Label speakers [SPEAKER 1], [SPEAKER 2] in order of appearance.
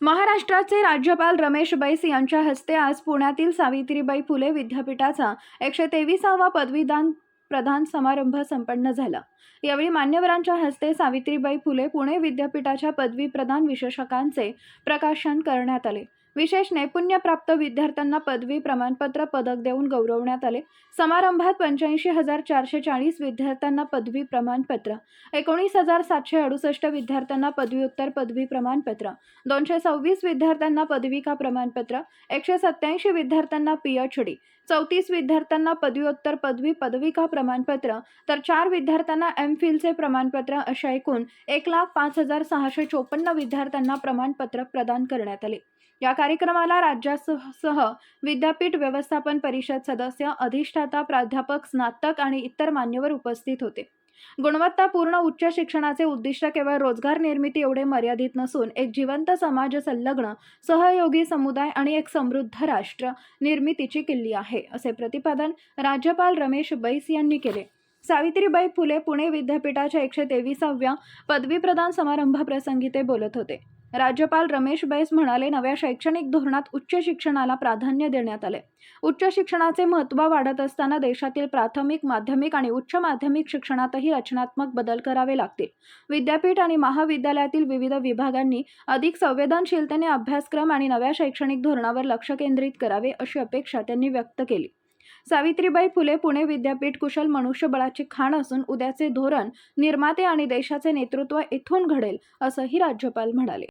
[SPEAKER 1] महाराष्ट्राचे राज्यपाल रमेश बैस यांच्या हस्ते आज पुण्यातील सावित्रीबाई फुले विद्यापीठाचा एकशे तेविसावा पदवीदान प्रधान समारंभ संपन्न झाला. यावेळी मान्यवरांच्या हस्ते सावित्रीबाई फुले पुणे विद्यापीठाच्या पदवी प्रदान विशेषकांचे प्रकाशन करण्यात आले. विशेष नैपुण्यप्राप्त विद्यार्थ्यांना पदवी प्रमाणपत्र पदक देऊन गौरवण्यात आले. समारंभात पंच्याऐंशी हजार चारशे चाळीस विद्यार्थ्यांना पदवी प्रमाणपत्र. एकोणीस हजार सातशे अडुसष्ट विद्यार्थ्यांना पदव्युत्तर पदवी प्रमाणपत्र. दोनशे सव्वीस विद्यार्थ्यांना पदविका प्रमाणपत्र? एकशे सत्याऐंशी विद्यार्थ्यांना पी एच डी चौतीस विद्यार्थ्यांना पदव्युत्तर पदवी पदविका प्रमाणपत्र? तर चार विद्यार्थ्यांना एम फिलचे प्रमाणपत्र अशा एकूण एक लाख पाच हजार सहाशे चोपन्न विद्यार्थ्यांना प्रमाणपत्र प्रदान करण्यात आले. या कार्यक्रमाला राज्यासह सह विद्यापीठ व्यवस्थापन परिषद सदस्य अधिष्ठाता प्राध्यापक स्नातक आणि इतर मान्यवर उपस्थित होते. गुणवत्तापूर्ण उच्च शिक्षणाचे उद्दिष्ट केवळ रोजगार निर्मिती एवढे मर्यादित नसून एक जिवंत समाज संलग्न सहयोगी समुदाय आणि एक समृद्ध राष्ट्र निर्मितीची किल्ली आहे असे प्रतिपादन राज्यपाल रमेश बैस यांनी केले. सावित्रीबाई फुले पुणे विद्यापीठाच्या एकशे तेविसाव्या पदवी प्रदान समारंभाप्रसंगी ते बोलत होते. राज्यपाल रमेश बैस म्हणाले नव्या शैक्षणिक धोरणात उच्च शिक्षणाला प्राधान्य देण्यात आले. उच्च शिक्षणाचे महत्त्व वाढत असताना देशातील प्राथमिक माध्यमिक आणि उच्च माध्यमिक शिक्षणातही रचनात्मक बदल करावे लागतील. विद्यापीठ आणि महाविद्यालयातील विविध विभागांनी अधिक संवेदनशीलतेने अभ्यासक्रम आणि नव्या शैक्षणिक धोरणावर लक्ष केंद्रित करावे अशी अपेक्षा त्यांनी व्यक्त केली. सावित्रीबाई फुले पुणे विद्यापीठ कुशल मनुष्यबळाची खाण असून उद्याचे धोरण निर्माते आणि देशाचे नेतृत्व इथून घडेल असंही राज्यपाल म्हणाले.